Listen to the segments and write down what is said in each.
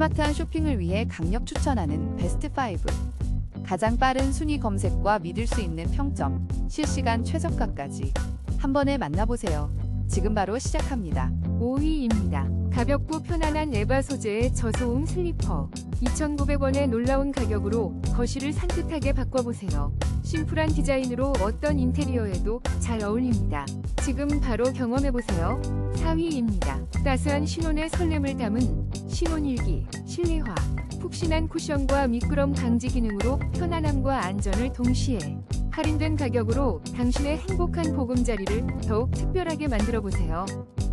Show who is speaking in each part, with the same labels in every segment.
Speaker 1: 스마트한 쇼핑을 위해 강력 추천하는 베스트 5. 가장 빠른 순위 검색과 믿을 수 있는 평점, 실시간 최저가까지 한 번에 만나보세요. 지금 바로 시작합니다.
Speaker 2: 5위입니다. 가볍고 편안한 에바 소재의 저소음 슬리퍼. 2,900원의 놀라운 가격으로 거실을 산뜻하게 바꿔보세요. 심플한 디자인으로 어떤 인테리어에도 잘 어울립니다. 지금 바로 경험해보세요. 4위입니다. 따스한 신혼의 설렘을 담은 신혼일기, 실내화. 푹신한 쿠션과 미끄럼 방지 기능으로 편안함과 안전을 동시에 할인된 가격으로 당신의 행복한 보금자리를 더욱 특별하게 만들어 보세요.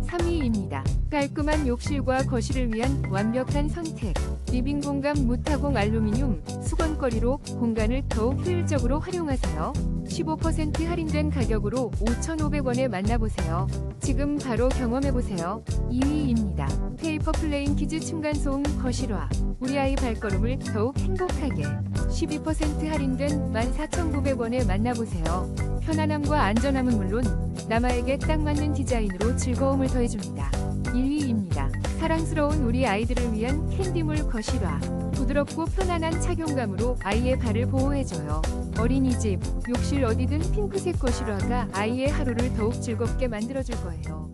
Speaker 2: 3위입니다. 깔끔한 욕실과 거실을 위한 완벽한 선택. 리빙 공간 무타공 알루미늄 수건거리로 공간을 더욱 효율적으로 활용하세요. 15% 할인된 가격으로 5,500원에 만나보세요. 지금 바로 경험해보세요. 2위입니다. 페이퍼 플레인 키즈 층간소음 거실화. 우리 아이 발걸음을 더욱 행복하게. 12% 할인된 14,900원에 만나보세요. 편안함과 안전함은 물론 남아에게 딱 맞는 디자인으로 즐거움을 더해줍니다. 1위입니다. 사랑스러운 우리 아이들을 위한 캔디물 거실화. 부드럽고 편안한 착용감으로 아이의 발을 보호해줘요. 어린이집, 욕실 어디든 핑크색 거실화가 아이의 하루를 더욱 즐겁게 만들어줄 거예요.